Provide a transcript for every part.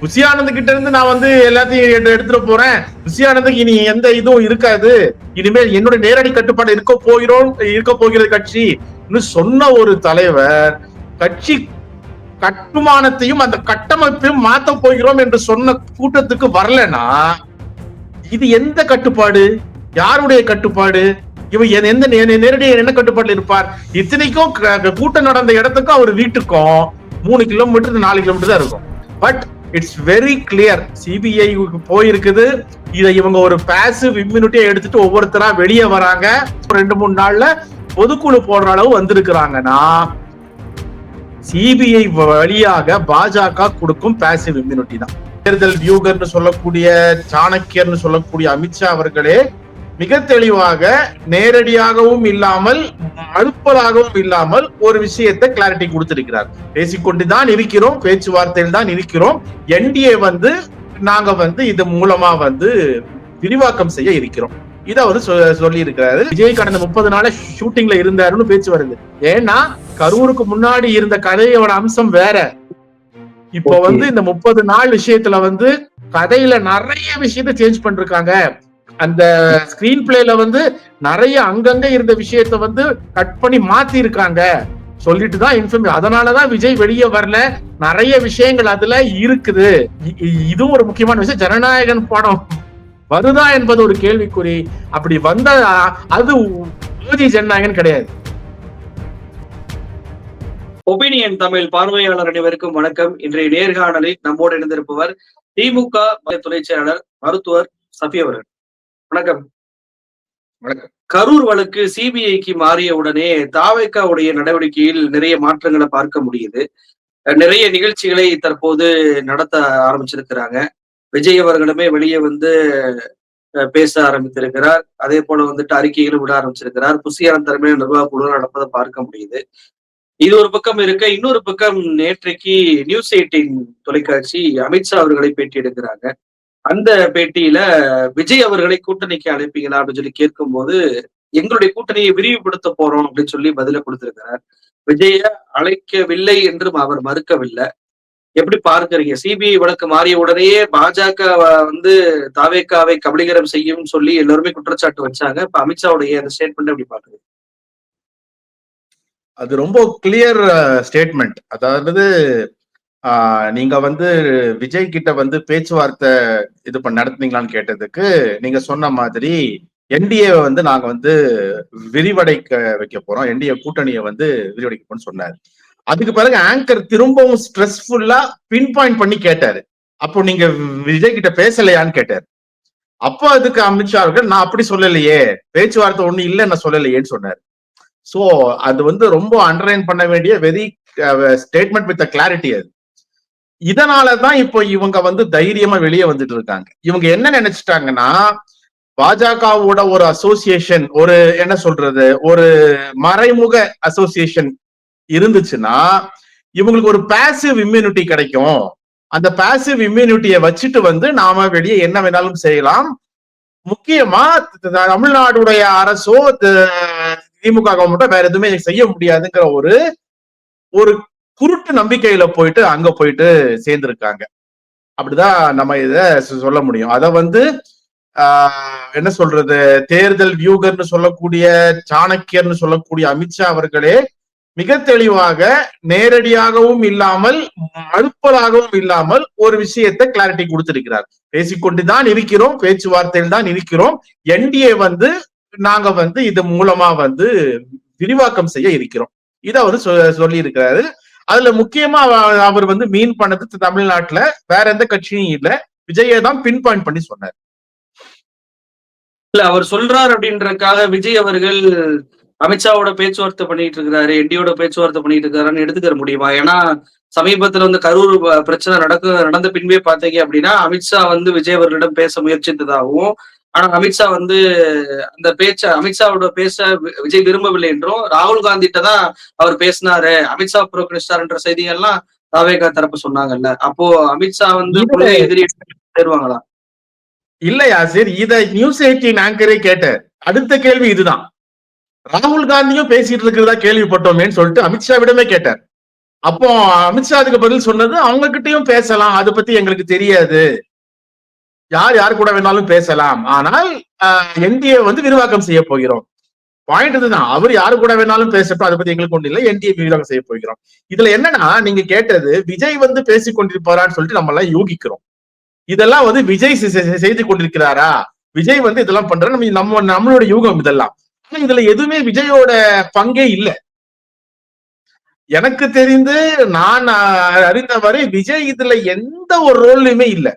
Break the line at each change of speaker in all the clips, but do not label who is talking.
Bussy கிட்ட இருந்து நான் வந்து எல்லாத்தையும் எடுத்துட்டு போறேன். புஷி இனி எந்த இதுவும் இருக்காது. இனிமேல் என்னுடைய நேரடி கட்டுப்பாடு இருக்க போகிறோம் இருக்க போகிறது கட்சி சொன்ன ஒரு தலைவர் கட்சி கட்டுமானத்தையும் அந்த கட்டமைப்பையும் மாத்த போகிறோம் என்று சொன்ன கூட்டத்துக்கு வரலனா இது எந்த கட்டுப்பாடு? யாருடைய கட்டுப்பாடு? இவன் எந்த- எந்த நே- நேரடியாக என்ன கட்டுப்பாடுல இருப்பார்? இத்தனைக்கும் க- கூட்டம் நடந்த இடத்துக்கும் அவர் வீட்டுக்கும் மூணு கிலோமீட்டர் நாலு கிலோமீட்டர் தான் இருக்கும். But it's very clear CBI போயிருக்குது. இதை இவங்க ஒரு பேசிவ் இம்யூனிட்டியை எடுத்துட்டு ஒவ்வொருத்தரா வெளியே வராங்க. ரெண்டு மூணு நாள்ல பொதுக்குழு போடுற அளவு வந்திருக்கிறாங்கன்னா சிபிஐ வழியாக பாஜக கொடுக்கும் பேசிவ் இம்யூனிட்டி தான். தேர்தல் வியூகர்னு சொல்லக்கூடிய சாணக்கியர்னு சொல்லக்கூடிய அமித்ஷா அவர்களே மிக தெளிவாக நேரடியாகவும் இல்லாமல் மறுப்பதாகவும் இல்லாமல் ஒரு விஷயத்தை கிளாரிட்டி கொடுத்திருக்கிறார். பேசிக்கொண்டுதான் இருக்கிறோம் பேச்சுவார்த்தையில் தான் இருக்கிறோம் என்டிஏ வந்து நாங்க வந்து இது மூலமா வந்து விரிவாக்கம் செய்ய இருக்கிறோம். இத அவர் சொல்லி இருக்கிறாரு விஜய் கடந்த முப்பது நாள ஷூட்டிங்ல இருந்தாருன்னு பேச்சு வருது. ஏன்னா கரூருக்கு முன்னாடி இருந்த கதையோட அம்சம் வேற. இப்போ. வந்து இந்த முப்பது நாள் விஷயத்துல வந்து கதையில நிறைய விஷயத்த சேஞ்ச் பண்ணிருக்காங்க. அந்த ஸ்கிரீன் பிளேல வந்து நிறைய அங்கங்க இருந்த விஷயத்த வந்து கட் பண்ணி மாத்தி இருக்காங்க சொல்லிட்டு தான் இன்ஃபர்ம் அதனாலதான் விஜய் வெளியே வரல. நிறைய விஷயங்கள் அதுல இருக்குது. இதுவும் ஒரு முக்கியமான விஷயம். ஜனநாயகன் படம் வருதா என்பது ஒரு கேள்விக்குறி. அப்படி வந்த அது மோதி ஜனநாயகன் கிடையாது.
ஒபினியன் தமிழ் பார்வையாளர் அனைவருக்கும் வணக்கம். இன்றைய நேர்காணலில் நம்மோடு இணைந்திருப்பவர் திமுக துணை செயலாளர் மருத்துவர் சஃபி அவர்கள். வணக்கம்.
வணக்கம்.
கரூர் வழக்கு சிபிஐக்கு மாறிய உடனே தாவைக்காவுடைய நடவடிக்கையில் நிறைய மாற்றங்களை பார்க்க முடியுது. நிறைய நிகழ்ச்சிகளை தற்போது நடத்த ஆரம்பிச்சிருக்கிறாங்க. விஜய் அவர்களுமே வெளியே வந்து பேச ஆரம்பித்திருக்கிறார். அதே போல வந்துட்டு அறிக்கைகளும் விட ஆரம்பிச்சிருக்கிறார். புசியான தலைமையில் நிர்வாக குழு நடப்பதை பார்க்க முடியுது. இது ஒரு பக்கம் இருக்க இன்னொரு பக்கம் நேற்றைக்கு நியூஸ் எயிட்டின் தொலைக்காட்சி அமித்ஷா அவர்களை பேட்டி எடுக்கிறாங்க அந்த பேட்டியில விஜய் அவர்களை கூட்டணிக்கு அழைப்பீங்களா அப்படின்னு சொல்லி கேட்கும்போது எங்களுடைய கூட்டணியை விரிவுபடுத்த போறோம் அப்படின்னு சொல்லி பதில கொடுத்திருக்கிறார். விஜய அழைக்கவில்லை என்றும் அவர் மறுக்கவில்லை. எப்படி பார்க்கறீங்க? சிபிஐ வழக்கு மாறிய உடனேயே பாஜக வந்து தாவேக்காவை கபலீகரம் செய்யும் சொல்லி எல்லாருமே குற்றச்சாட்டு வச்சாங்க. இப்ப அமித்ஷாவுடைய அந்த ஸ்டேட்மெண்ட் எப்படி பாக்குறீங்க
அது ரொம்ப கிளியர் ஸ்டேட்மெண்ட் அதாவது நீங்க வந்து விஜய் கிட்ட வந்து பேச்சுவார்த்தை இது பண்ண நடத்துனீங்களான்னு கேட்டதுக்கு நீங்க சொன்ன மாதிரி என்டிஏ வந்து நாங்க வந்து விரிவடைக்க வைக்க போறோம். என்டிஏ கூட்டணியை வந்து விரிவடைக்க போறோம்னு சொன்னாரு. அதுக்கு பிறகு ஆங்கர் திரும்பவும் ஸ்ட்ரெஸ்ஃபுல்லா பின் பாயிண்ட் பண்ணி கேட்டாரு. அப்போ நீங்க விஜய் கிட்ட பேசலையான்னு கேட்டாரு. அப்போ அதுக்கு அமித்ஷா அவர்கள் நான் அப்படி சொல்லலையே. பேச்சுவார்த்தை ஒண்ணு இல்லை நான் சொல்லலையேன்னு சொன்னாரு. சோ அது வந்து ரொம்ப அண்டர்லைன் பண்ண வேண்டிய வெரி ஸ்டேட்மெண்ட் வித் கிளாரிட்டி அது. இதனாலதான் இப்போ இவங்க வந்து தைரியமா வெளியே வந்துட்டு இருக்காங்க இவங்க என்ன நினைச்சிட்டாங்கன்னா பாஜகவோட ஒரு அசோசியேஷன் ஒரு என்ன சொல்றது ஒரு மறைமுக அசோசியேஷன் இருந்துச்சுன்னா இவங்களுக்கு ஒரு பாசிவ் இம்யூனிட்டி கிடைக்கும் அந்த பேசிவ் இம்யூனிட்டியை வச்சுட்டு வந்து நாம வெளியே என்ன வேணாலும் செய்யலாம் முக்கியமா தமிழ்நாடுடைய அரசோ திமுக கவர்மெண்ட்டோ வேற எதுவுமே செய்ய முடியாதுங்கிற ஒரு ஒரு குருட்டு நம்பிக்கையில போயிட்டு அங்க போயிட்டு சேர்ந்திருக்காங்க. அப்படிதான் நம்ம இத சொல்ல முடியும். அத வந்து ஆஹ், என்ன சொல்றது? தேர்தல் வியூகர்னு சொல்லக்கூடிய சாணக்கியர்னு சொல்லக்கூடிய அமித்ஷா அவர்களே மிக தெளிவாக நேரடியாகவும் இல்லாமல் மறுப்பதாகவும் இல்லாமல் ஒரு விஷயத்தை கிளாரிட்டி கொடுத்திருக்கிறார். பேசிக்கொண்டுதான் இருக்கிறோம் பேச்சுவார்த்தையில் தான் இருக்கிறோம். என்டிஏ வந்து நாங்க வந்து இது மூலமா வந்து விரிவாக்கம் செய்ய இருக்கிறோம். இதை அவர் சொல்லி இருக்கிறாரு அதுல முக்கியமா அவர் வந்து மீன் பண்ணது தமிழ்நாட்டுல வேற எந்த கட்சியும் இல்ல. விஜயை தான் பின் பாயிண்ட் பண்ணி சொன்னார்.
இல்ல அவர் சொல்றார் அப்படின்றதுக்காக விஜய் அவர்கள் அமித்ஷாவோட பேச்சுவார்த்தை பண்ணிட்டு இருக்கிறாரு என்டியோட பேச்சுவார்த்தை பண்ணிட்டு இருக்காருன்னு எடுத்துக்கிற முடியுமா? ஏன்னா சமீபத்துல வந்து கரூர் பிரச்சனை நடக்க நடந்த பின்பே பாத்தீங்க அப்படின்னா அமித்ஷா வந்து விஜய் அவர்களிடம் பேச முயற்சித்ததாகவும் ஆனா அமித்ஷா வந்து அந்த பேச்ச அமித்ஷாவோட பேச விஜய் விரும்பவில்லை என்றும் ராகுல் காந்திட்ட தான் அவர் பேசினாரு. அமித்ஷா புரோக்கணிச்சாருன்ற செய்திகள்லாம் தாவேகா தரப்பு சொன்னாங்கல்ல. அப்போ அமித்ஷா வந்து எதிரி சேருவாங்களா?
இல்லையா சரி இத நியூஸ் எயிட்டீன் ஆங்கரே கேட்டார் அடுத்த கேள்வி இதுதான். ராகுல் காந்தியும் பேசிட்டு இருக்கிறதா கேள்விப்பட்டோமேன்னு சொல்லிட்டு அமித்ஷாவிடமே கேட்டார். அப்போ அமித்ஷா அதுக்கு பதில் சொன்னது அவங்க கிட்டயும் பேசலாம். அதை பத்தி எங்களுக்கு தெரியாது. யார் யார் கூட வேணாலும் பேசலாம். ஆனால் என்டிஏ வந்து விரிவாக்கம் செய்ய போகிறோம். பாயிண்ட் இதுதான். அவர் யாரு கூட வேணாலும் பேசட்டும். அதை பத்தி எங்களுக்கு ஒன்றும் இல்லை. என்டிஏ விரிவாக்கம் செய்ய போகிறோம். இதுல என்னன்னா நீங்க கேட்டது விஜய் வந்து பேசிக் கொண்டிருப்பாரான்னு சொல்லிட்டு நம்ம எல்லாம் யூகிக்கிறோம். இதெல்லாம் வந்து விஜய் செய்து கொண்டிருக்கிறாரா? விஜய் வந்து இதெல்லாம் பண்ற நம்ம நம்ம நம்மளோட யூகம் இதெல்லாம். ஆனா இதுல எதுவுமே விஜயோட பங்கே இல்ல. எனக்கு தெரிந்து நான் அறிந்தவரை விஜய் இதுல எந்த ஒரு ரோல்லையுமே இல்ல.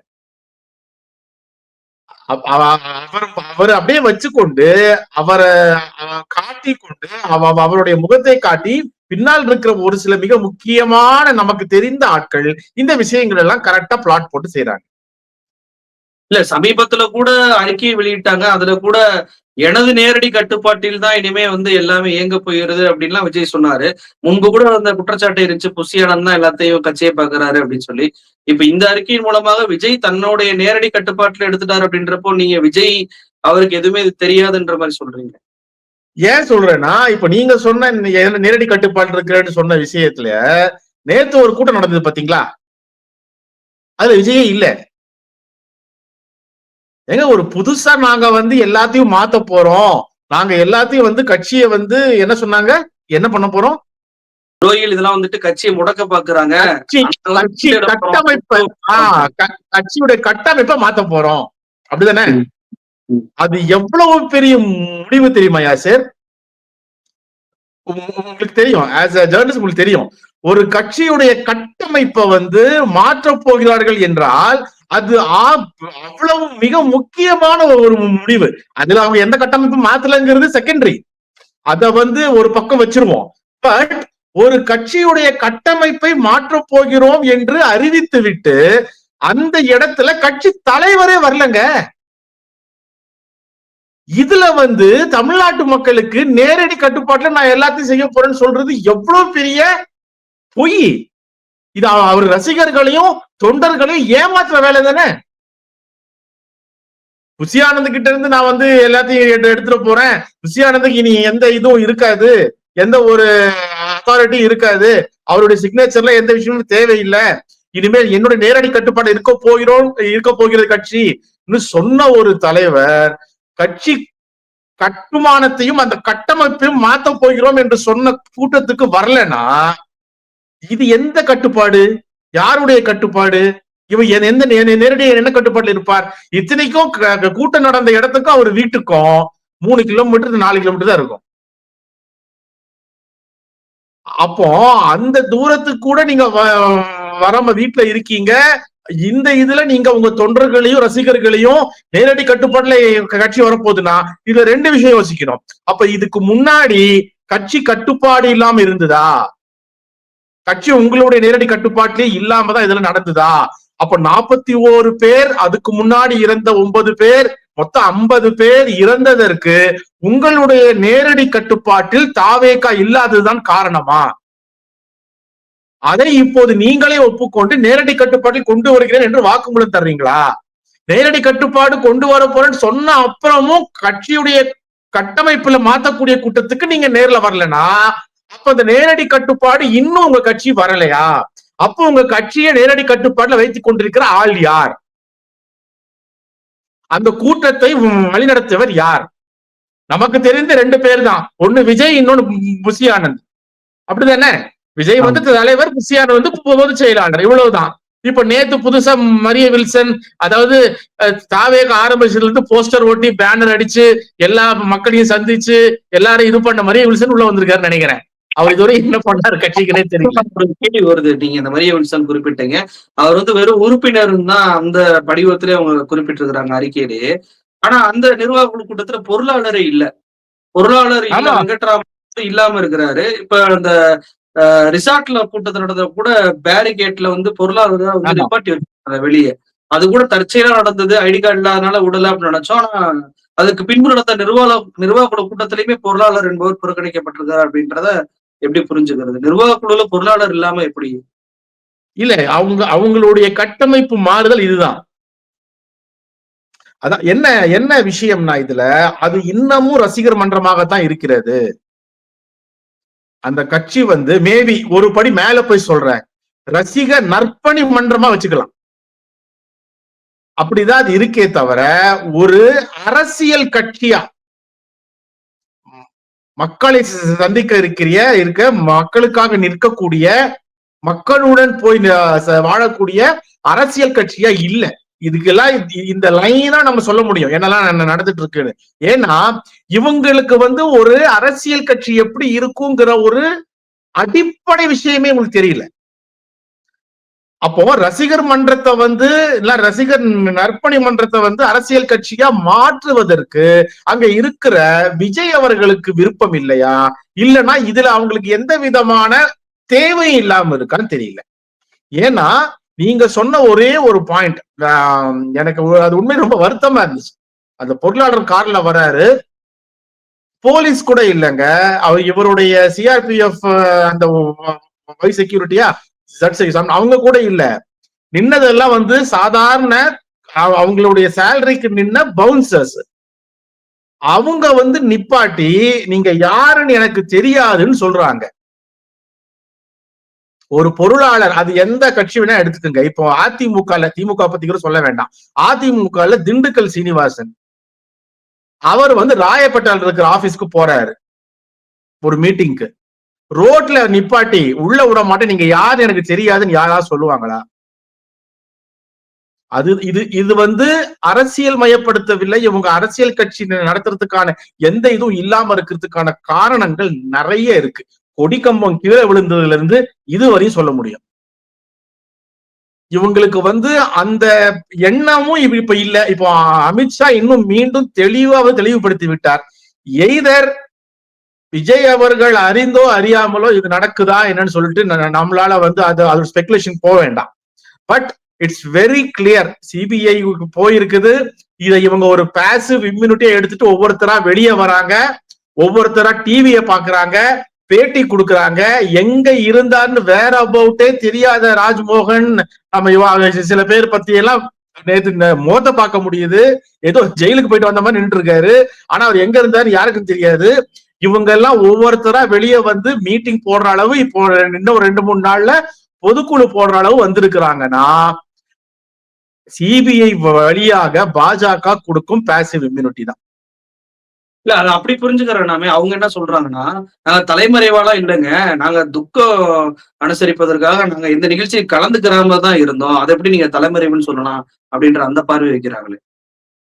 அவர் அவர் அப்படியே வச்சுக்கொண்டு அவரை காட்டி கொண்டு அவருடைய முகத்தை காட்டி பின்னால் இருக்கிற ஒரு சில மிக முக்கியமான நமக்கு தெரிந்த ஆட்கள் இந்த விஷயங்கள் எல்லாம் கரெக்டா பிளாட் போட்டு செய்யறாங்க
இல்ல சமீபத்துல கூட அறிக்கையை வெளியிட்டாங்க. அதுல கூட எனது நேரடி கட்டுப்பாட்டில் தான் இனிமே வந்து எல்லாமே இயங்க போகிறது அப்படின்லாம் விஜய் சொன்னாரு. முன்பு கூட அந்த குற்றச்சாட்டு இருந்துச்சு புசியானந்த் தான் எல்லாத்தையும் கட்சியை பாக்குறாரு அப்படின்னு சொல்லி. இப்ப இந்த அறிக்கையின் மூலமாக விஜய் தன்னுடைய நேரடி கட்டுப்பாட்டுல எடுத்துட்டாரு அப்படின்றப்போ நீங்க விஜய் அவருக்கு எதுவுமே இது தெரியாதுன்ற மாதிரி சொல்றீங்க.
ஏன் சொல்றேன்னா இப்ப நீங்க சொன்ன நேரடி கட்டுப்பாடு இருக்கிறேன்னு சொன்ன விஷயத்துல நேத்து ஒரு கூட்டம் நடந்தது பாத்தீங்களா? அதுல விஜயே இல்ல. ஏங்க ஒரு புதுசா நாங்க வந்து எல்லாத்தையும் மாத்த போறோம். நாங்க எல்லாத்தையும் வந்து கட்சியை வந்து என்ன சொன்னாங்க? என்ன பண்ண போறோம்?
துரோகிகள் இதெல்லாம் வந்துட்டு கட்சியை முடக்க பாக்குறாங்க.
கட்டமைப்பை கட்சியுடைய கட்டமைப்பை மாத்த போறோம். அப்படிதானே. அது எவ்வளவு பெரிய முடிவு தெரியுமா யாசர்? உங்க- உங்களுக்கு தெரியும். ஆஸ் அ ஜேர்னலிஸ்ட் உங்களுக்கு தெரியும். ஒரு கட்சியுடைய கட்டமைப்பை வந்து மாற்றப் போகிறார்கள் என்றால் அது ஆ- அவ்வளவு மிக முக்கியமான ஒரு முடிவு. அதுல அவங்க எந்த கட்டமைப்பும் மாத்தலங்கிறது செகண்டரி அத வந்து ஒரு பக்கம் வச்சிருவோம். பட் ஒரு கட்சியுடைய கட்டமைப்பை மாற்றப் போகிறோம் என்று அறிவித்து விட்டு அந்த இடத்துல கட்சி தலைவரே வரலங்க. இதுல வந்து தமிழ்நாட்டு மக்களுக்கு நேரடி கட்டுப்பாட்டுல நான் எல்லாத்தையும் செய்ய போறேன்னு சொல்றது எவ்வளவு பெரிய பொய். இது அவர் ரசிகர்களையும் தொண்டர்களையும் ஏமாத்துற வேலை தானே? புசியானந்த் கிட்ட இருந்து நான் வந்து எல்லாத்தையும் எடுத்துட்டு போறேன். புசியானந்துக்கு இனி எந்த இதுவும் இருக்காது. எந்த ஒரு அத்தாரிட்டியும் இருக்காது. அவருடைய சிக்னேச்சர்ல எந்த விஷயமும் தேவையில்லை. இனிமேல் என்னுடைய நேரடி கட்டுப்பாடு இருக்க போகிறோம் இருக்க போகிறது கட்சி சொன்ன ஒரு தலைவர் கட்சி கட்டுமானத்தையும் அந்த கட்டமைப்பையும் மாத்த போகிறோம் என்று சொன்ன கூட்டத்துக்கு வரலன்னா இது எந்த கட்டுப்பாடு? யாருடைய கட்டுப்பாடு? இவன் எந்த- எந்த நே- என்ன கட்டுப்பாட்டில் இருப்பார்? இத்தனைக்கும் க- கூட்டம் நடந்த இடத்துக்கும் அவர் வீட்டுக்கும் மூணு கிலோமீட்டர் நாலு கிலோமீட்டர் தான் இருக்கும். அப்போ அந்த தூரத்துக்கு கூட நீங்க வ- வராம வீட்டுல இருக்கீங்க. இந்த இதுல நீங்க உங்க தொண்டர்களையும் ரசிகர்களையும் நேரடி கட்டுப்பாட்டுல கட்சி வரப்போகுதுன்னா இதுல ரெண்டு விஷயம் யோசிக்கணும். அப்ப இதுக்கு முன்னாடி கட்சி கட்டுப்பாடு இல்லாம இருந்ததா? கட்சி உங்களுடைய நேரடி கட்டுப்பாட்டிலே இல்லாம தான் இதுல நடந்ததா? அப்ப நாற்பத்தி ஓரு பேர் அதுக்கு முன்னாடி இறந்த ஒன்பது பேர் மொத்தம் ஐம்பது பேர் இறந்ததற்கு உங்களுடைய நேரடி கட்டுப்பாட்டில் தாவேக்கா இல்லாததுதான் காரணமா? அதை இப்போது நீங்களே ஒப்புக்கொண்டு நேரடி கட்டுப்பாட்டில் கொண்டு வருகிறேன் என்று வாக்குமூலம் தர்றீங்களா? நேரடி கட்டுப்பாடு கொண்டு வர போறேன்னு சொன்ன அப்புறமும் கட்சியுடைய கட்டமைப்புல மாத்தக்கூடிய கூட்டத்துக்கு நீங்க நேர்ல வரலன்னா அப்ப அந்த நேரடி கட்டுப்பாடு இன்னும் உங்க கட்சி வரலையா? அப்போ உங்க கட்சியை நேரடி கட்டுப்பாடுல வைத்துக் கொண்டிருக்கிற ஆள் யார்? அந்த கூட்டத்தை வழிநடத்தியவர் யார்? நமக்கு தெரிந்த ரெண்டு பேர் தான் ஒண்ணு விஜய் இன்னொன்னு புசி ஆனந்த் அப்படிதானே விஜய் வந்து தலைவர் புசி ஆனந்த் வந்து பொதுச் செயலாளர். இவ்வளவுதான். இப்ப நேத்து புதுசா மரிய வில்சன் அதாவது தாவேக ஆரம்பிச்சதுல இருந்து போஸ்டர் ஒட்டி பேனர் அடிச்சு எல்லா மக்களையும் சந்திச்சு எல்லாரும் இது பண்ண மரிய வில்சன் உள்ள வந்திருக்காருன்னு நினைக்கிறேன். அவர் இதுவரை என்ன பண்ணாரு கட்சிக்குனே தெரியல.
ஒரு கேள்வி வருது. நீங்க இந்த மரிய வில்சன் குறிப்பிட்டீங்க. அவர் வந்து வெறும் உறுப்பினர் தான் அந்த படிவத்திலே அவங்க குறிப்பிட்டிருக்கிறாங்க அறிக்கையிலேயே ஆனா அந்த நிர்வாக குழு கூட்டத்துல பொருளாளரே இல்ல. பொருளாளர் இல்ல. வெங்கட்ராமன் இல்லாம இருக்கிறாரு. இப்ப அந்த ரிசார்ட்ல கூட்டத்தில் நடந்த கூட பேரிகேட்ல வந்து பொருளாளர் தான் வந்து. நிப்பாட்டி வச்சிருக்காங்க வெளியே. அது கூட தற்செயலா நடந்தது. ஐடி கார்டு இல்லாதனால விடல அப்படின்னு நினைச்சோம். ஆனா அதுக்கு பின்பு நடந்த நிர்வாக நிர்வாக குழு கூட்டத்திலயுமே பொருளாளர் என்பவர் புறக்கணிக்கப்பட்டிருக்காரு அப்படின்றத எப்படி புரிஞ்சுக்கிறது? நிர்வாக குழுல பொருளாளர் இல்லாம எப்படி?
இல்ல அவங்க அவங்களுடைய கட்டமைப்பு மாறுதல் இதுதான். அதான் என்ன என்ன விஷயம்னா இதுல அது இன்னமும் ரசிகர் மன்றமாகத்தான் இருக்கிறது. அந்த கட்சி வந்து மேபி ஒரு படி மேல போய் சொல்றேன். ரசிக நற்பணி மன்றமா வச்சுக்கலாம். அப்படிதான் அது இருக்கே தவிர ஒரு அரசியல் கட்சியா மக்களை ச- சந்திக்க இருக்கிற இருக்க மக்களுக்காக நிற்கக்கூடிய மக்களுடன் போய் வாழக்கூடிய அரசியல் கட்சியா இல்ல. இதுக்கெல்லாம் இந்த லைனா நம்ம சொல்ல முடியும். என்னெல்லாம் நடந்துட்டு இருக்குன்னு ஏன்னா இவங்களுக்கு வந்து ஒரு அரசியல் கட்சி எப்படி இருக்குங்கிற ஒரு அடிப்படை விஷயமே உங்களுக்கு தெரியல. அப்போ ரசிகர் மன்றத்தை வந்து இல்ல ரசிகர் நற்பணி மன்றத்தை வந்து அரசியல் கட்சியா மாற்றுவதற்கு அங்க இருக்கிற விஜய் அவர்களுக்கு விருப்பம் இல்லையா இல்லைன்னா இதுல அவங்களுக்கு எந்த விதமான தேவையும் இல்லாம இருக்கான்னு தெரியல ஏன்னா நீங்க சொன்ன ஒரே ஒரு பாயிண்ட் எனக்கு அது உண்மை ரொம்ப வருத்தமா இருந்துச்சு அந்த பொருளாளர் கார்ல வராரு போலீஸ் கூட இல்லைங்க அவர் இவருடைய சிஆர்பிஎஃப் அந்த செக்யூரிட்டியா வை செக்யூரிட்டியா அவங்க கூட இல்ல. நின்னதெல்லாம் வந்து சாதாரண அவ- அவங்களுடைய சேலரிக்கு நின்ன பவுன்சர்ஸ் அவங்க வந்து நிப்பாட்டி நீங்க யாருன்னு எனக்கு தெரியாதுன்னு சொல்றாங்க. ஒரு பொருளாளர் அது எந்த கட்சி வேணா எடுத்துக்கோங்க. இப்போ அதிமுக திமுக பத்தி கூட சொல்ல வேண்டாம். அதிமுக திண்டுக்கல் சீனிவாசன். அவர் வந்து ராயப்பேட்டையில் இருக்கிற ஆபீஸ்க்கு போறாரு. ஒரு மீட்டிங்க்கு ரோட்ல நிப்பாட்டி உள்ள விட மாட்டேன். நீங்க யாரு எனக்கு தெரியாதுன்னு யாராவது சொல்லுவாங்களா? அது இது இது வந்து அரசியல் மயப்படுத்தவில்லை. இவங்க அரசியல் கட்சி நடத்துறதுக்கான எந்த இதுவும் இல்லாம இருக்கிறதுக்கான காரணங்கள் நிறைய இருக்கு. கொடிக்கம்பம் கீழே விழுந்ததுல இருந்து இதுவரையும் சொல்ல முடியும். இவங்களுக்கு வந்து அந்த எண்ணமும் இப்ப இப்ப இல்ல. இப்போ அமித்ஷா இன்னும் மீண்டும் தெளிவாக தெளிவுபடுத்தி விட்டார். எய்தர் விஜய் அவர்கள் அறிந்தோ அறியாமலோ இது நடக்குதா என்னன்னு சொல்லிட்டு நம்மளால வந்து அது அது ஸ்பெகுலேஷன் போக வேண்டாம். But it's very clear CBI போயிருக்குது. இதை இவங்க ஒரு பேசிவ் இம்யூனிட்டியை எடுத்துட்டு ஒவ்வொருத்தரா வெளியே வராங்க. ஒவ்வொருத்தரா டிவியை பாக்குறாங்க பேட்டி கொடுக்குறாங்க. எங்க இருந்தான்னு வேற அபவுட்டே தெரியாத ராஜ்மோகன் நம்ம சில பேர் பத்தி எல்லாம் நேத்து இந்த பார்க்க முடியுது. ஏதோ ஜெயிலுக்கு போயிட்டு வந்த மாதிரி நின்று இருக்காரு ஆனா அவர் எங்க இருந்தாரு யாருக்கும் தெரியாது. இவங்க எல்லாம் ஒவ்வொருத்தரா வெளியே வந்து மீட்டிங் போடுற அளவு இப்போ இன்னும் ஒரு ரெண்டு மூணு நாள்ல பொதுக்குழு போடுற அளவு வந்திருக்கிறாங்கன்னா சிபிஐ வழியாக பாஜக கொடுக்கும் பேசிவ் இம்யூனிட்டி தான்.
இல்ல அது அப்படி புரிஞ்சுக்கிறனாமே. அவங்க என்ன சொல்றாங்கன்னா நாங்க தலைமறைவாலாம் இல்லைங்க. நாங்க துக்கம் அனுசரிப்பதற்காக நாங்க இந்த நிகழ்ச்சியை கலந்துக்கிறாம தான் இருந்தோம். அதை எப்படி நீங்க தலைமறைவுன்னு சொல்லலாம் அப்படின்ற அந்த பார்வை வைக்கிறாங்களே.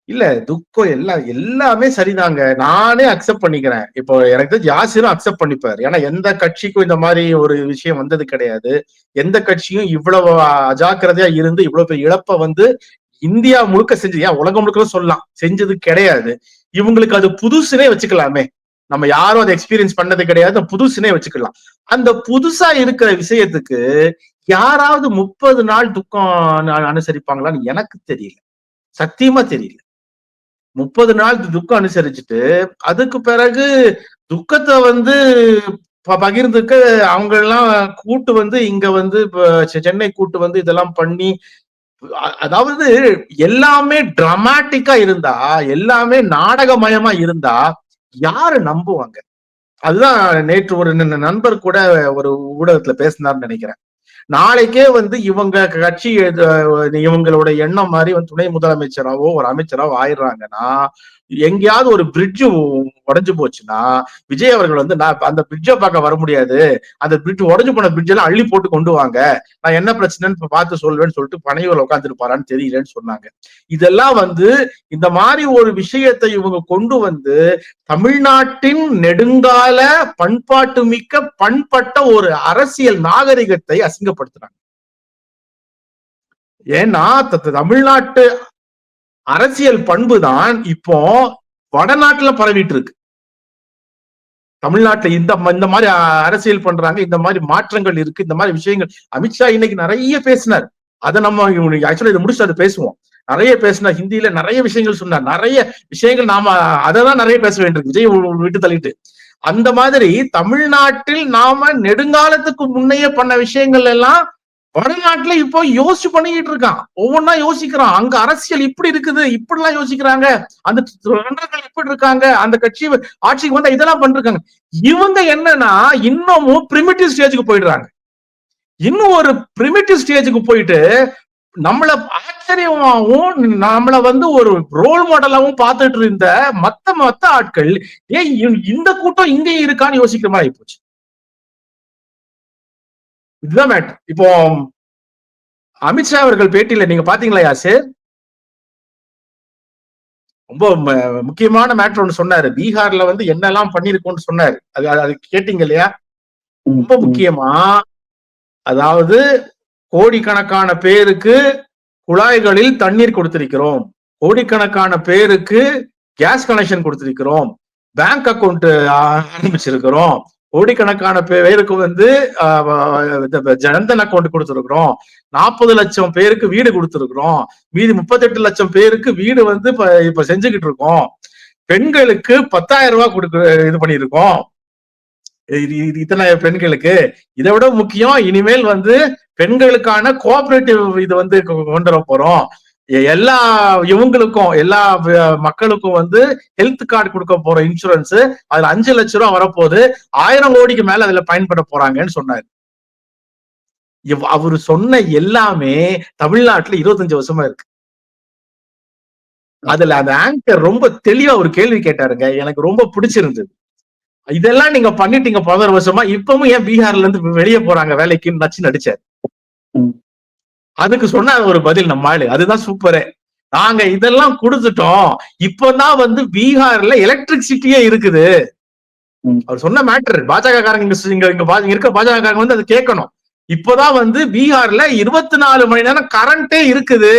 இல்ல துக்கம் எல்லாம் எல்லாமே சரிதாங்க. நானே அக்செப்ட் பண்ணிக்கிறேன். இப்போ எனக்கு தெரிஞ்சு யாசிரும் அக்செப்ட் பண்ணிப்பாரு. ஏன்னா எந்த கட்சிக்கும் இந்த மாதிரி ஒரு விஷயம் வந்தது கிடையாது. எந்த கட்சியும் இவ்வளவு அஜாக்கிரதையா இருந்து இவ்வளவு பெரிய இழப்ப வந்து இந்தியா முழுக்க செஞ்சது ஏன் உலகம் முழுக்க சொல்லலாம். செஞ்சது கிடையாது. இவங்களுக்கு அது புதுசுனே வச்சுக்கலாமே. நம்ம யாரும் அதை எக்ஸ்பீரியன்ஸ் பண்ணது கிடையாது. புதுசுனே வச்சுக்கலாம். அந்த புதுசா இருக்கிற விஷயத்துக்கு யாராவது முப்பது நாள் துக்கம் அனுசரிப்பாங்களான்னு எனக்கு தெரியல. சத்தியமா தெரியல. முப்பது நாள் துக்கம் அனுசரிச்சுட்டு அதுக்கு பிறகு துக்கத்தை வந்து ப- பகிர்ந்துக்க அவங்க எல்லாம் கூட்டு வந்து இங்க வந்து சென்னை கூட்டு வந்து இதெல்லாம் பண்ணி அதாவது எல்லாமே டிராமாட்டிக்கா இருந்தா எல்லாமே நாடகமயமா இருந்தா யாரு நம்புவாங்க? அதுதான் நேற்று ஒரு நண்பர் கூட ஒரு ஊடகத்துல பேசினார்னு நினைக்கிறேன். நாளைக்கே வந்து இவங்க கட்சி இவங்களோட எண்ணம் மாதிரி வந்து துணை முதலமைச்சராவோ ஒரு அமைச்சராவோ ஆயிடுறாங்கன்னா எங்கேயாவது ஒரு பிரிட்ஜ் உடஞ்சு போச்சுன்னா விஜய் அவர்கள் வந்து நான் அந்த பிரிட்ஜை பார்க்க வர முடியாது. அந்த பிரிட்ஜ் உடஞ்சு போன பிரிட்ஜ் எல்லாம் அள்ளி போட்டு கொண்டு வாங்க. நான் என்ன பிரச்சனைன்னு பார்த்து சொல்வேன்னு சொல்லிட்டு பனையூர்ல உட்காந்துருப்பாரான்னு தெரியலன்னு சொன்னாங்க. இதெல்லாம் வந்து இந்த மாதிரி ஒரு விஷயத்தை இவங்க கொண்டு வந்து தமிழ்நாட்டின் நெடுங்கால பண்பாட்டு மிக்க பண்பட்ட ஒரு அரசியல் நாகரிகத்தை அசிங்கப்படுத்துறாங்க. ஏன்னா தமிழ்நாட்டு அரசியல் பண்பு தான் இப்போ வடநாட்டுல பரவிட்டு இருக்கு தமிழ்நாட்டுல இந்த இந்த மாதிரி அரசியல் பண்றாங்க இந்த மாதிரி மாற்றங்கள் இருக்கு இந்த மாதிரி விஷயங்கள். அமித்ஷா இன்னைக்கு நிறைய பேசினார். அதை நம்ம ஆக்சுவலா இதை முடிச்சு அதை பேசுவோம். நிறைய பேசினார். ஹிந்தியில நிறைய விஷயங்கள் சொன்னார். நிறைய விஷயங்கள் நாம அதை தான் நிறைய பேச வேண்டியிருக்கு. விஜய் விட்டு தள்ளிட்டு. அந்த மாதிரி தமிழ்நாட்டில் நாம நெடுங்காலத்துக்கு முன்னையே பண்ண விஷயங்கள் எல்லாம் வடநாட்டுல இப்போ யோசிச்சு பண்ணிக்கிட்டு இருக்கான். ஒவ்வொன்னா யோசிக்கிறான். அங்க அரசியல் இப்படி இருக்குது இப்படி எல்லாம் யோசிக்கிறாங்க. அந்த தொண்டர்கள் இப்படி இருக்காங்க. அந்த கட்சி ஆட்சிக்கு வந்தா இதெல்லாம் பண்றாங்க இவங்க என்னன்னா இன்னமும் பிரிமிட்டிவ் ஸ்டேஜுக்கு போயிடுறாங்க. இன்னும் ஒரு பிரிமிட்டிவ் ஸ்டேஜுக்கு போயிட்டு நம்மள ஆச்சரியமாவும் நம்மள வந்து ஒரு ரோல் மாடலாவும் பார்த்துட்டு இருந்த மத்த மத்த ஆட்கள் ஏன் இ- இந்த கூட்டம் இங்கேயும் இருக்கான்னு யோசிக்கிற மாதிரி ஆயிப்போச்சு. இதுதான் மேட்டர் இப்போ அமித்ஷா அவர்கள் பேட்டியில நீங்க பாத்தீங்களா யாசர்? ரொம்ப முக்கியமான மேட்டர் ஒன்று சொன்னாரு. பீகார்ல வந்து என்னெல்லாம் பண்ணிருக்கோம்னு சொன்னாரு. அது அது- அது கேட்டீங்க இல்லையா? ரொம்ப முக்கியமா அதாவது கோடிக்கணக்கான பேருக்கு குழாய்களில் தண்ணீர் கொடுத்திருக்கிறோம். கோடிக்கணக்கான பேருக்கு கேஸ் கனெக்ஷன் கொடுத்திருக்கிறோம். பேங்க் அக்கவுண்ட் ஆரம்பிச்சிருக்கிறோம். கோடிக்கணக்கான பேருக்கு வந்து ஆஹ், இந்த ஜன்தன் அக்கவுண்ட் நாற்பது லட்சம் பேருக்கு வீடு கொடுத்துருக்குறோம். மீதி முப்பத்தெட்டு லட்சம் பேருக்கு வீடு வந்து இப்ப இப்ப செஞ்சுக்கிட்டு இருக்கோம். பெண்களுக்கு பத்தாயிரம் ரூபாய் கொடுக்க இது பண்ணியிருக்கோம். இத்தனை பெண்களுக்கு. இதை விட முக்கியம் இனிமேல் வந்து பெண்களுக்கான கோஆபரேட்டிவ் இது வந்து கொண்டு வர போறோம். எல்லா இவங்களுக்கும் எல்லா மக்களுக்கும் வந்து ஹெல்த் கார்டு கொடுக்க போற இன்சூரன்ஸ் அதுல அஞ்சு லட்சம் ரூபா வரப்போகுது. ஆயிரம் கோடிக்கு மேல அதுல பயன்பட போறாங்கன்னு சொன்னாரு. இவ்- அவரு சொன்ன எல்லாமே தமிழ்நாட்டுல இருபத்தஞ்சு வருஷமா இருக்கு. அதுல அந்த ஆங்கர் ரொம்ப தெளிவா ஒரு கேள்வி கேட்டாருங்க. எனக்கு ரொம்ப பிடிச்சிருந்தது. இதெல்லாம் நீங்க பண்ணிட்டீங்க பதினோரு வருஷமா இப்பவும் ஏன் பீகார்ல இருந்து வெளியே போறாங்க வேலைக்குன்னு நச்சு நடிச்சார். அதுக்கு சொன்ன ஒரு பதில் நம்ம ஆளு. அதுதான் சூப்பரு. நாங்க இதெல்லாம் கொடுத்துட்டோம். இப்பதான் வந்து பீகார்ல எலக்ட்ரிசிட்டியே இருக்குது. அவர் சொன்ன மேட்டர் பாஜக காரங்க இங்க இங்க இருக்க பாஜக காரங்க வந்து அதை கேட்கணும். இப்பதான் வந்து பீகார்ல இருபத்தி நாலு மணி நேரம் கரண்டே இருக்குது.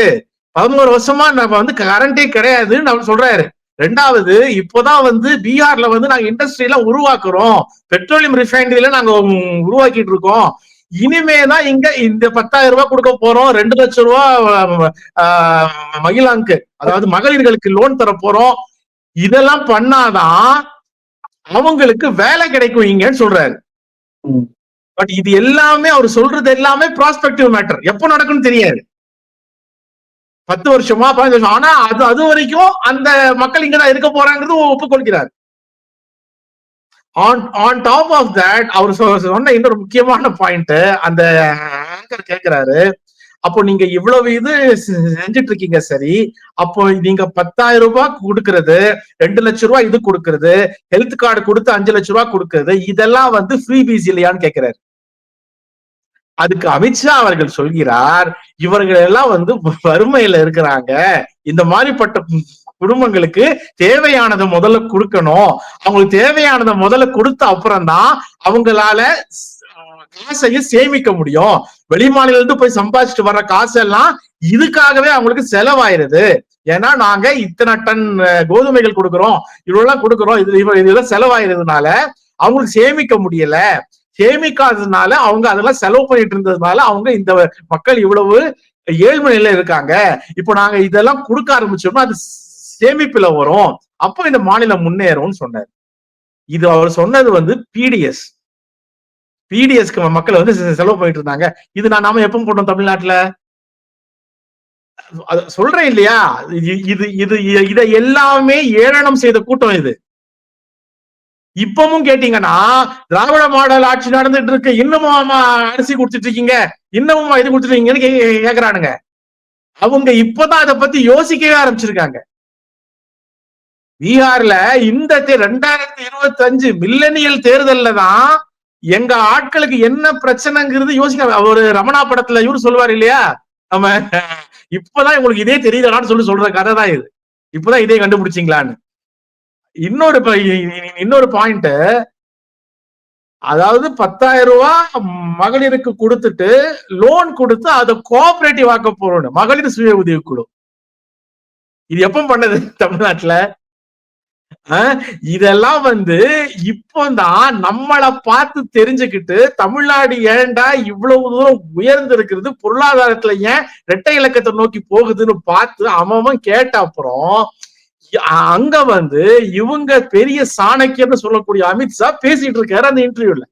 பதினோரு வருஷமா நம்ம வந்து கரண்டே கிடையாதுன்னு அவர் சொல்றாரு. ரெண்டாவது இப்போதான் வந்து பீகார்ல வந்து நாங்க இண்டஸ்ட்ரி எல்லாம் உருவாக்குறோம். பெட்ரோலியம் ரிஃபைனரியில நாங்க உருவாக்கிட்டு இருக்கோம். இனிமே தான் இங்க இந்த பத்தாயிரம் ரூபாய் கொடுக்க போறோம் ரெண்டு லட்சம் ரூபாய் மகிழாங்கு அதாவது மகளிர்களுக்கு லோன் தர போறோம். இதெல்லாம் பண்ணாதான் அவங்களுக்கு வேலை கிடைக்கும் இங்கன்னு சொல்றாரு. பட் இது எல்லாமே அவர் சொல்றது எல்லாமே ப்ராஸ்பெக்டிவ் மேட்டர் எப்போ நடக்கும்னு தெரியாது. பத்து வருஷமா பதினஞ்சு வருஷம். ஆனா அது அது வரைக்கும் அந்த மக்கள் இங்கதான் இருக்க போறாங்கிறது ஒப்புக்கொள்கிறார். On on top of that அவர் சொன்ன இன்னொரு முக்கியமான பாயிண்ட் அந்த ஆங்கர் கேக்குறாரு. அப்போ நீங்க இவ்வளவு இது செ- செஞ்சுட்டு இருக்கீங்க சரி. அப்போ நீங்க பத்தாயிரம் ரூபாய் கொடுக்கறது ரெண்டு லட்சம் ரூபாய் இது கொடுக்கறது ஹெல்த் கார்டு கொடுத்து அஞ்சு லட்சம் ரூபாய் கொடுக்கறது இதெல்லாம் வந்து ஃப்ரீ பீஸ் இல்லையான்னு கேக்குறாரு. அதுக்கு அமித்ஷா அவர்கள் சொல்கிறார் இவர்கள் எல்லாம் வந்து வறுமையில இருக்கிறாங்க. இந்த மாதிரிப்பட்ட குடும்பங்களுக்கு தேவையானதை முதல்ல கொடுக்கணும். அவங்களுக்கு தேவையானதை முதல்ல கொடுத்த அப்புறம் தான் அவங்களால காசையும் சேமிக்க முடியும். வெளிமாநில இருந்து போய் சம்பாதிச்சுட்டு வர்ற காசெல்லாம் இதுக்காகவே அவங்களுக்கு செலவாயிருது. ஏன்னா நாங்க இத்தனை டன் கோதுமைகள் கொடுக்குறோம். இவ்வளவு கொடுக்குறோம். இது இதெல்லாம் செலவாயிருந்ததுனால அவங்களுக்கு சேமிக்க முடியல. சேமிக்காததுனால அவங்க அதெல்லாம் செலவு பண்ணிட்டு இருந்ததுனால அவங்க இந்த மக்கள் இவ்வளவு ஏழ்மை நிலையில இருக்காங்க. இப்போ நாங்க இதெல்லாம் கொடுக்க ஆரம்பிச்சோம்னா அது சேமிப்புல வரும். அப்போ இந்த மாநிலம் முன்னேறும்னு சொன்னார். இது அவர் சொன்னது வந்து பிடிஎஸ் பிடிஎஸ்க்கு மக்கள் வந்து செலவு பண்ணிட்டு இருந்தாங்க. இது நான் நாம எப்பவும் போட்டோம் தமிழ்நாட்டுல? சொல்றேன் இல்லையா? இது இது இதை எல்லாமே ஏளனம் செய்த கூட்டம் இது. இப்பவும் கேட்டீங்கன்னா திராவிட மாடல் ஆட்சி நடந்துட்டு இருக்கு. இன்னமும் அரிசி குடுத்துட்டு இருக்கீங்க. இன்னமும் இது கொடுத்துட்டு கே- கேக்குறானுங்க. அவங்க இப்பதான் அதை பத்தி யோசிக்கவே ஆரம்பிச்சிருக்காங்க. பீகார்ல இந்த தே- ரெண்டாயிரத்தி இருபத்தி அஞ்சு மில்லனியல் தேர்தல்ல தான் எங்க ஆட்களுக்கு என்ன பிரச்சனைங்கிறது யோசிக்க ஒரு ரமணா படத்துல இவரு சொல்லுவார் இல்லையா? நம்ம இப்பதான் உங்களுக்கு இதே தெரியுதான்னு சொல்லி சொல்ற கதை தான் இது. இப்பதான் இதே கண்டுபிடிச்சிங்களான்னு. இன்னொரு ப- இன்னொரு பாயிண்ட் அதாவது பத்தாயிரம் ரூபாய் மகளிருக்கு கொடுத்துட்டு லோன் கொடுத்து அதை கோஆபரேட்டிவ் ஆக்க போறோம் மகளிர் சுய உதவி குழு இது எப்ப பண்ணது தமிழ்நாட்டுல. இதெல்லாம் வந்து இப்போதான் நம்மளை பார்த்து தெரிஞ்சுக்கிட்டு தமிழ்நாடு ஏன்டா இவ்வளவு தூரம் உயர்ந்து இருக்கிறது பொருளாதாரத்துல ஏன் இரட்டை இலக்கத்தை நோக்கி போகுதுன்னு பார்த்து அவன் கேட்ட அப்புறம் அங்க வந்து இவங்க பெரிய சாணக்கியம்னு சொல்லக்கூடிய அமித்ஷா பேசிட்டு இருக்காரு அந்த இன்டர்வியூல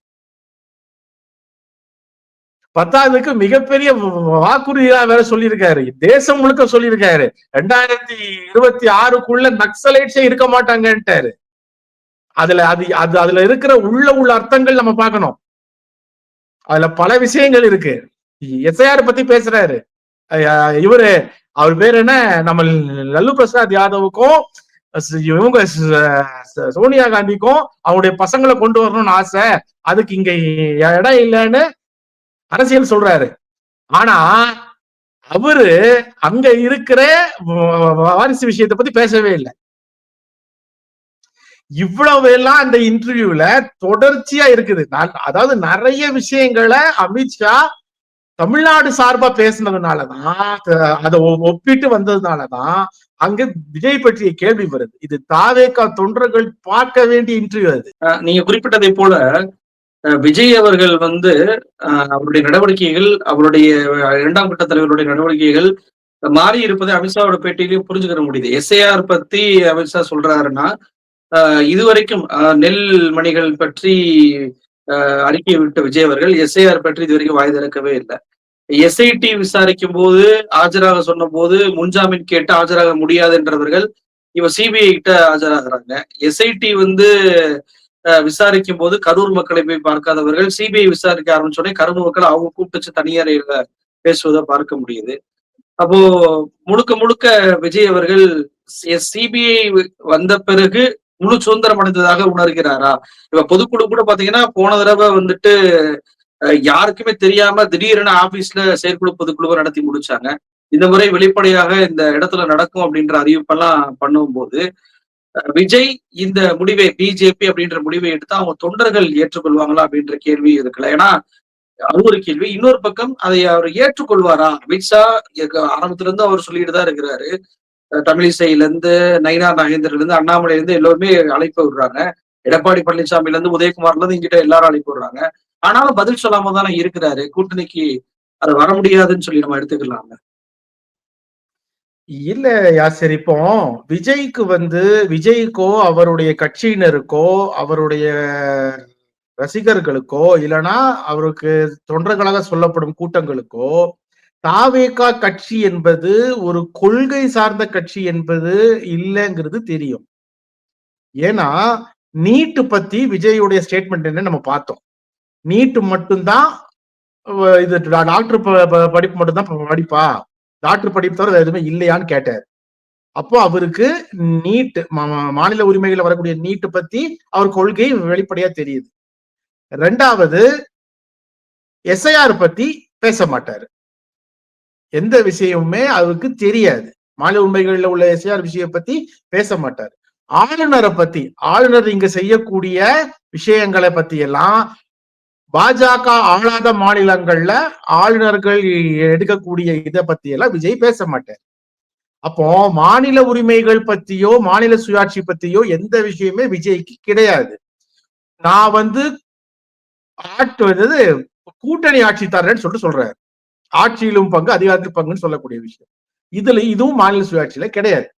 பத்தாவதுக்கு மிகப்பெரிய வாக்குறுதியா வேற சொல்லியிருக்காரு. தேசம் முழுக்க சொல்லியிருக்காரு. ரெண்டாயிரத்தி இருபத்தி ஆறுக்குள்ள நக்சலைட்ஸே இருக்க மாட்டாங்கன்ட்டாரு. அதுல அது அது அதுல இருக்கிற உள்ள உள்ள அர்த்தங்கள் நம்ம பார்க்கணும். அதுல பல விஷயங்கள் இருக்கு. எஸ்ஐஆர் பத்தி பேசுறாரு. அஹ் இவரு அவர் பேர் என்ன? நம்ம லல்லு பிரசாத் யாதவுக்கும் இவங்க சோனியா காந்திக்கும் அவருடைய பசங்களை கொண்டு வரணும்னு ஆசை. அதுக்கு இங்க இடம் இல்லைன்னு அரசியல் சொல்றாரு. ஆனா அவரு அங்க இருக்கிற வாரிசு விஷயத்தை பத்தி பேசவே இல்லை. இவ்வளவு எல்லாம் அந்த இன்டர்வியூல தொடர்ச்சியா இருக்குது. நான்- அதாவது நிறைய விஷயங்களை அமித்ஷா தமிழ்நாடு சார்பா பேசினதுனாலதான் அதை ஒ- ஒப்பிட்டு வந்ததுனாலதான் அங்க விஜய் பற்றிய கேள்வி வருது. இது தாவேக்கா தொண்டர்கள் பார்க்க வேண்டிய இன்டர்வியூ அது.
நீங்க குறிப்பிட்டதை போல விஜய் அவர்கள் வந்து அவருடைய நடவடிக்கைகள் அவருடைய இரண்டாம் கட்ட தலைவருடைய நடவடிக்கைகள் மாறி இருப்பதை அமித்ஷாவோட பேட்டியிலையும் புரிஞ்சுக்கிற முடியுது. எஸ்ஐஆர் பத்தி அமித்ஷா சொல்றாருன்னா இதுவரைக்கும் நெல் மணிகள் பற்றி அறிக்கை விட்ட விஜய் அவர்கள் எஸ்ஐஆர் பற்றி இதுவரைக்கும் வாய் திறக்கவே இல்லை. எஸ்ஐடி விசாரிக்கும் போது ஆஜராக சொன்ன போது முன்ஜாமீன் கேட்டு ஆஜராக முடியாதுன்றவர்கள் இவ சிபிஐ கிட்ட ஆஜராகிறாங்க. எஸ்ஐடி வந்து விசாரிக்கும் போது கரூர் மக்களை போய் பார்க்காதவர்கள் சிபிஐ விசாரிக்க ஆரம்பிச்சோடனே கரூர் மக்கள் அவங்க கூப்பிட்டு வச்சு தனியாரையில பேசுவதை பார்க்க முடியுது. அப்போ முழுக்க முழுக்க விஜய் அவர்கள் சிபிஐ வந்த பிறகு முழு சுதந்திரம் அடைந்ததாக உணர்கிறாரா? இப்ப பொதுக்குழு கூட பாத்தீங்கன்னா போன தடவை வந்துட்டு யாருக்குமே தெரியாம திடீரென ஆபீஸ்ல செயற்குழு பொதுக்குழுவை நடத்தி முடிச்சாங்க. இந்த முறை வெளிப்படையாக இந்த இடத்துல நடக்கும் அப்படின்ற அறிவிப்பெல்லாம் பண்ணும்போது போது விஜய் இந்த முடிவை பிஜேபி அப்படின்ற முடிவை எடுத்து அவங்க தொண்டர்கள் ஏற்றுக்கொள்வாங்களா அப்படின்ற கேள்வி இருக்குல்ல. ஏன்னா அது ஒரு கேள்வி. இன்னொரு பக்கம் அதை அவர் ஏற்றுக்கொள்வாரா? அமித்ஷா எங்க- ஆரம்பத்துல இருந்து அவர் சொல்லிட்டு தான் இருக்கிறாரு. தமிழிசையில இருந்து நயினா நாகேந்திரல இருந்து அண்ணாமலையில இருந்து எல்லாருமே அழைப்பு விடுறாங்க. எடப்பாடி பழனிசாமில இருந்து உதயகுமார்ல இருந்து இங்கிட்ட எல்லாரும் அழைப்பு விடுறாங்க. ஆனாலும் பதில் சொல்லாம தானே இருக்கிறாரு. கூட்டணிக்கு அது வர முடியாதுன்னு சொல்லி நம்ம எடுத்துக்கலாம்
இல்ல யாசர் இப்போ விஜய்க்கு வந்து விஜய்க்கோ அவருடைய கட்சியினருக்கோ அவருடைய ரசிகர்களுக்கோ இல்லனா அவருக்கு தொண்டர்களாக சொல்லப்படும் கூட்டங்களுக்கோ தாவேகா கட்சி என்பது ஒரு கொள்கை சார்ந்த கட்சி என்பது இல்லைங்கிறது தெரியும். ஏன்னா நீட்டு பத்தி விஜயுடைய ஸ்டேட்மெண்ட் என்ன நம்ம பார்த்தோம். நீட்டு மட்டும்தான் இது டாக்டர் ப- ப- படிப்பு மட்டும்தான் படிப்பா? டாக்டர் படிப்பு தவிர எதுவுமே இல்லையான்னு கேட்டார். அப்போ அவருக்கு நீட் மாநில உரிமைகள் வரக்கூடிய நீட்டு பத்தி அவர் கொள்கை வெளிப்படையா தெரியுது. ரெண்டாவது எஸ்ஐஆர் பத்தி பேச மாட்டாரு. எந்த விஷயமுமே அவருக்கு தெரியாது. மாநில உண்மைகளில் உள்ள எஸ்ஐஆர் விஷயம் பத்தி பேச மாட்டாரு. ஆளுநரை பத்தி ஆளுநர் இங்க செய்யக்கூடிய விஷயங்களை பத்தி எல்லாம் பாஜக ஆளாத மாநிலங்கள்ல ஆளுநர்கள் எடுக்கக்கூடிய இதை பத்தி எல்லாம் விஜய் பேச மாட்டார். அப்போ மாநில உரிமைகள் பத்தியோ மாநில சுயாட்சி பத்தியோ எந்த விஷயமே விஜய்க்கு கிடையாது. நான் வந்து ஆட்டுவது கூட்டணி ஆட்சி தரேன்னு சொல்லிட்டு சொல்றாரு. ஆட்சியிலும் பங்கு அதிகாரத்தில் பங்குன்னு சொல்லக்கூடிய விஷயம். இதுல இதுவும் மாநில சுயாட்சியில கிடையாது.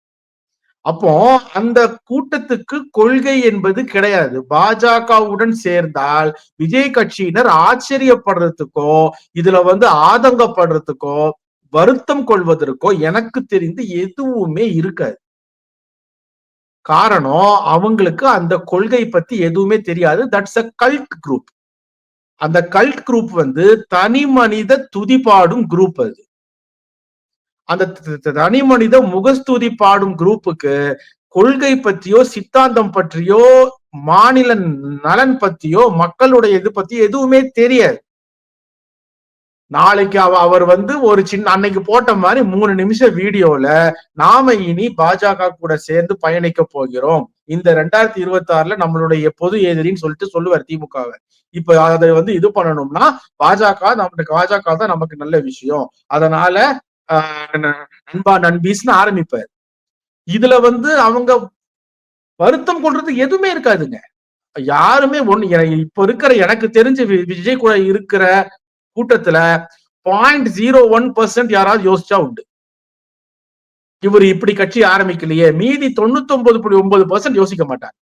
அப்போ அந்த கூட்டத்துக்கு கொள்கை என்பது கிடையாது. பாஜகவுடன் சேர்ந்தால் விஜய் கட்சியினர் ஆச்சரியப்படுறதுக்கோ இதுல வந்து ஆதங்கப்படுறதுக்கோ வருத்தம் கொள்வதற்கோ எனக்கு தெரிந்து எதுவுமே இருக்காது. காரணம் அவங்களுக்கு அந்த கொள்கை பத்தி எதுவுமே தெரியாது. தட்ஸ் அ கல்ட் குரூப் அந்த கல்ட் குரூப் வந்து தனி மனித துதிபாடும் குரூப் அது. அந்த தனி மனித முகஸ்துதி பாடும் குரூப்புக்கு கொள்கை பற்றியோ சித்தாந்தம் பற்றியோ மாநில நலன் பத்தியோ மக்களுடைய இது பத்தி எதுவுமே தெரியாது. நாளைக்கு அவ அவர் வந்து ஒரு சின்ன அன்னைக்கு போட்ட மாதிரி மூணு நிமிஷம் வீடியோல நாம இனி பாஜக கூட சேர்ந்து பயணிக்க போகிறோம். இந்த ரெண்டாயிரத்தி இருபத்தி ஆறுல நம்மளுடைய பொது எதிரின்னு சொல்லிட்டு சொல்லுவார் திமுகவை. இப்ப அதை வந்து இது பண்ணணும்னா பாஜக நமக்கு பாஜக தான் நமக்கு நல்ல விஷயம். அதனால நண்பா நண்பீஸ்னு ஆரம்பிப்பார். இதுல வந்து அவங்க வருத்தம் கொள்றது எதுவுமே இருக்காதுங்க. யாருமே ஒண்ணு இப்ப இருக்கிற எனக்கு தெரிஞ்ச வி- விஜய் கூட இருக்கிற கூட்டத்துல பாயிண்ட் ஜீரோ ஒன் பர்சன்ட் யாராவது யோசிச்சா உண்டு. இவர் இப்படி கட்சி ஆரம்பிக்கலையே. மீதி தொண்ணூத்தி ஒன்பது புள்ளி ஒன்பது பர்சன்ட் யோசிக்க மாட்டாங்க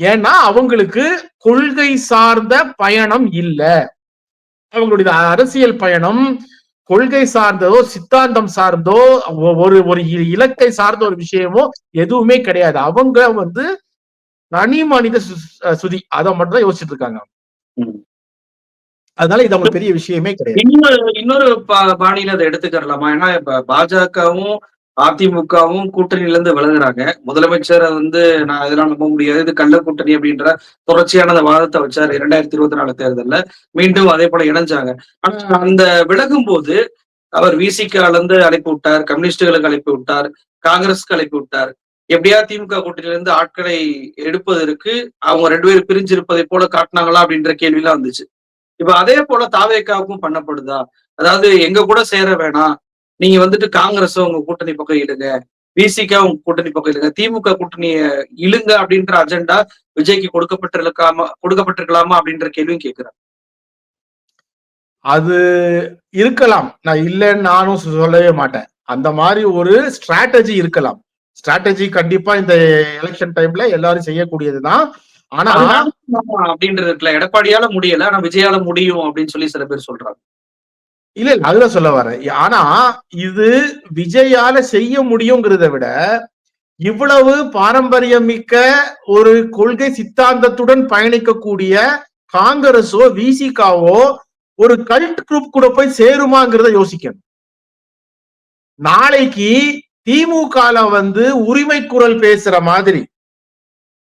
ஏன்னா அவங்களுக்கு கொள்கை சார்ந்த பயணம் இல்ல. அவங்களுடைய அரசியல் பயணம் கொள்கை சார்ந்தோ சித்தாந்தம் சார்ந்தோ ஒரு ஒரு இலக்கை சார்ந்த ஒரு விஷயமோ எதுவுமே கிடையாது. அவங்க வந்து தனி மனித சுதி. அதை மட்டும் தான் யோசிச்சுட்டு இருக்காங்க. அதனால இது அவங்களுக்கு பெரிய விஷயமே கிடையாது.
இன்னொரு இன்னொரு பா- பாணியில அதை எடுத்துக்கலாமா ஏன்னா இப்ப பாஜகவும் அதிமுகவும் கூட்டணியில இருந்து விலகுறாங்க. முதலமைச்சர் வந்து நான் இதெல்லாம் நம்ப முடியாது. இது கள்ள கூட்டணி அப்படின்ற தொடர்ச்சியான அந்த வாதத்தை வச்சார் இரண்டாயிரத்தி இருபத்தி நாலு தேர்தல்ல. மீண்டும் அதே போல இணைஞ்சாங்க. ஆனா அந்த விலகும் போது அவர் விசிகால இருந்து அழைப்பு விட்டார் கம்யூனிஸ்டுகளுக்கு அழைப்பு விட்டார் காங்கிரஸ்க்கு அழைப்பு விட்டார். எப்படியா திமுக கூட்டணியில இருந்து ஆட்களை எடுப்பதற்கு அவங்க ரெண்டு பேரும் பிரிஞ்சு இருப்பதை போல காட்டினாங்களா அப்படின்ற கேள்வி எல்லாம் வந்துச்சு. இப்ப அதே போல தாவேக்காவுக்கும் பண்ணப்படுதா? அதாவது எங்க கூட சேர வேணாம் நீங்க வந்துட்டு காங்கிரஸ் உங்க கூட்டணி பக்கம் இழுங்க விசிகா உங்க கூட்டணி பக்கம் இழுங்க திமுக கூட்டணிய இழுங்க அப்படின்ற அஜெண்டா விஜய்க்கு கொடுக்கப்பட்டிருக்காம கொடுக்கப்பட்டிருக்கலாமா அப்படின்ற கேள்வியும் கேட்கிறேன்.
அது இருக்கலாம். நான் இல்லைன்னு நானும் சொல்லவே மாட்டேன். அந்த மாதிரி ஒரு ஸ்ட்ராட்டஜி இருக்கலாம். ஸ்ட்ராட்டஜி கண்டிப்பா இந்த எலெக்ஷன் டைம்ல எல்லாரும் செய்யக்கூடியதுதான். ஆனா
அப்படின்றது இருக்குல்ல. எடப்பாடியால முடியல ஆனா விஜயால முடியும் அப்படின்னு சொல்லி சில பேர் சொல்றாங்க.
இல்ல இல்ல. அதுல சொல்ல வரேன். ஆனா இது விஜயால செய்ய முடியுங்கிறத விட இவ்வளவு பாரம்பரியமிக்க ஒரு கொள்கை சித்தாந்தத்துடன் பயணிக்கக்கூடிய காங்கிரஸோ விசிகாவோ ஒரு கல்ட் குரூப் கூட போய் சேருமாங்கிறத யோசிக்கணும். நாளைக்கு திமுக வந்து உரிமை குரல் பேசுற மாதிரி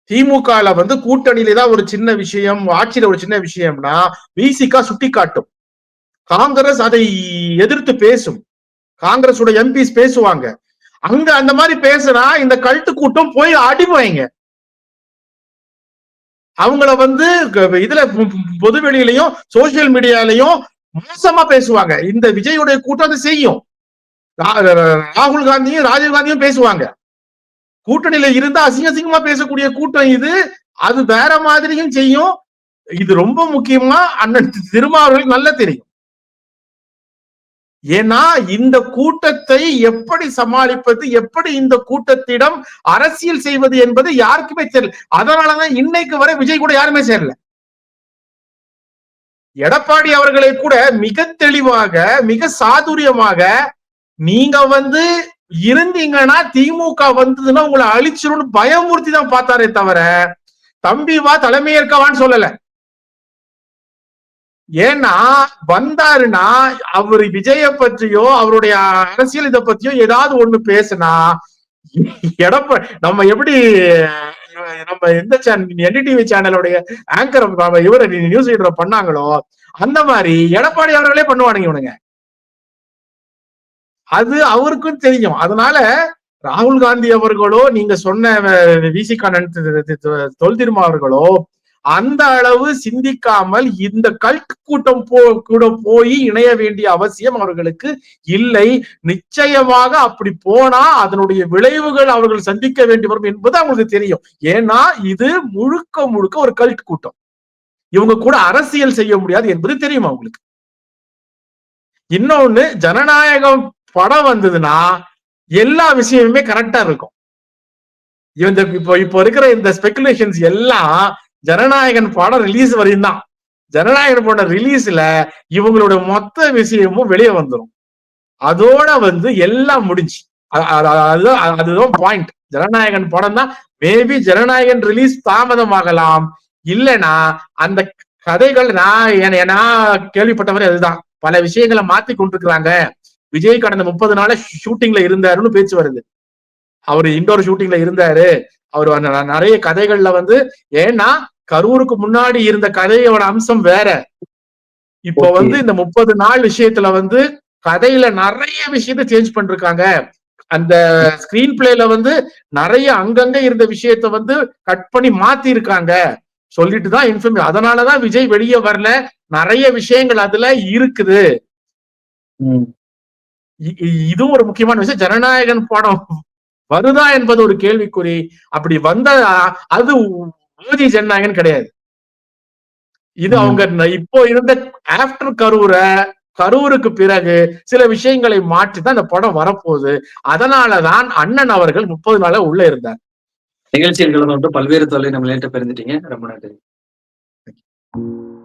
திமுக வந்து கூட்டணியில தான் ஒரு சின்ன விஷயம் ஆட்சியில ஒரு சின்ன விஷயம்னா விசிகா சுட்டி காட்டும் காங்கிரஸ் அதை எதிர்த்து பேசும். காங்கிரஸோட எம்பிஸ் பேசுவாங்க. அங்க அந்த மாதிரி பேசுனா இந்த கல்ட்டு கூட்டம் போய் அடிமைங்க. அவங்கள வந்து இதுல பொது பொ- பொதுவெளியிலையும் சோசியல் மீடியாலையும் மோசமா பேசுவாங்க. இந்த விஜயுடைய கூட்டம் அதை செய்யும். ராகுல் காந்தியும் ராஜீவ் காந்தியும் பேசுவாங்க. கூட்டணியில இருந்தா அசிங்க அசிங்கமா பேசக்கூடிய கூட்டம் இது. அது வேற மாதிரியும் செய்யும். இது ரொம்ப முக்கியமா அண்ணன் திருமாவர்களுக்கு நல்லா தெரியும். ஏன்னா இந்த கூட்டத்தை எப்படி சமாளிப்பது எப்படி இந்த கூட்டத்திடம் அரசியல் செய்வது என்பது யாருக்குமே தெரியல. அதனாலதான் இன்னைக்கு வரை விஜய் கூட யாருமே சேரல. எடப்பாடி அவர்களை கூட மிக தெளிவாக மிக சாதுரியமாக நீங்க வந்து இருந்தீங்கன்னா திமுக வந்ததுன்னா உங்களை அழிச்சிரும்னு பயமுறுத்தி தான் பார்த்தாரே தவிர தம்பி வா தலைமையேற்கவான்னு சொல்லல. ஏன்னா வந்தாருன்னா அவர் விஜய பற்றியோ அவருடைய அரசியல் இதை பத்தியோ ஏதாவது ஒண்ணு பேசுனா எடப்ப நம்ம எப்படி நம்ம எந்த சேனல் என்டிடிவி சேனலுடைய ஆங்கர் இவர நியூஸ் ரீடர் பண்ணாங்களோ அந்த மாதிரி எடப்பாடி அவர்களே பண்ணுவானுங்க இவனுங்க. அது அவருக்கும் தெரியும். அதனால ராகுல் காந்தி அவர்களோ நீங்க சொன்ன விசிகானன் தொல் திருமா அவர்களோ அந்த அளவு சிந்திக்காமல் இந்த கல்ட் கூட்டம் போ கூட போய் இணைய வேண்டிய அவசியம் அவர்களுக்கு இல்லை. நிச்சயமாக அப்படி போனா அதனுடைய விளைவுகள் அவர்கள் சந்திக்க வேண்டி வரும் என்பது அவங்களுக்கு தெரியும். ஏன்னா இது முழுக்க முழுக்க ஒரு கல்ட் கூட்டம். இவங்க கூட அரசியல் செய்ய முடியாது என்பது தெரியும் அவங்களுக்கு. இன்னொன்னு ஜனநாயகம் படம் வந்ததுன்னா எல்லா விஷயமுமே கரெக்டா இருக்கும். இந்த இப்போ இப்போ இருக்கிற இந்த ஸ்பெகுலேஷன்ஸ் எல்லாம் ஜனநாயகன் படம் ரிலீஸ் வரையும் தான் ஜனநாயகன் படம் ரிலீஸ்ல இவங்களோட மொத்த விஷயமும் வெளியே வந்துடும் அதோட வந்து எல்லாம் முடிஞ்சு. அதுதான் அதுதான் பாயிண்ட் ஜனநாயகன் படம் தான். மேபி ஜனநாயகன் ரிலீஸ் தாமதமாகலாம். இல்லைன்னா அந்த கதைகள் நான் என- கேள்விப்பட்ட மாதிரி அதுதான். பல விஷயங்களை மாத்தி கொண்டிருக்கிறாங்க. விஜய் கடந்த முப்பது நாள ஷூட்டிங்ல இருந்தாருன்னு பேச்சு வருது. அவர் இண்டோர் ஷூட்டிங்ல இருந்தாரு. அவர் நிறைய கதைகள்ல வந்து ஏன்னா கரூருக்கு முன்னாடி இருந்த கதையோட அம்சம் வேற. இப்போ. வந்து இந்த முப்பது நாள் விஷயத்துல வந்து கதையில நிறைய விஷயத்த சேஞ்ச் பண்ணிருக்காங்க. அந்த ஸ்கிரீன் பிளேல வந்து நிறைய அங்கங்க இருந்த விஷயத்த வந்து கட் பண்ணி மாத்தி இருக்காங்க சொல்லிட்டு தான் இன்ஃபர்ம் அதனாலதான் விஜய் வெளியே வரல. நிறைய விஷயங்கள் அதுல இருக்குது. இதுவும் ஒரு முக்கியமான விஷயம். ஜனநாயகன் படம் வருதா என்பது ஒரு கேள்விக்குறி. அப்படி வந்த அது மோதி ஜனநாயகன் கிடையாது. இது. அவங்க இப்போ இருந்த ஆஃப்டர் கரூரை கரூருக்கு பிறகு சில விஷயங்களை மாற்றி தான் இந்த படம் வரப்போகுது. அதனாலதான் அண்ணன் அவர்கள் முப்பது நாளா உள்ள இருந்தார்.
நிகழ்ச்சியில் கலந்து கொண்டு பல்வேறு தொலை நம்ம லேட்ட பெருந்துட்டீங்க ரொம்ப நன்றி.
ம்.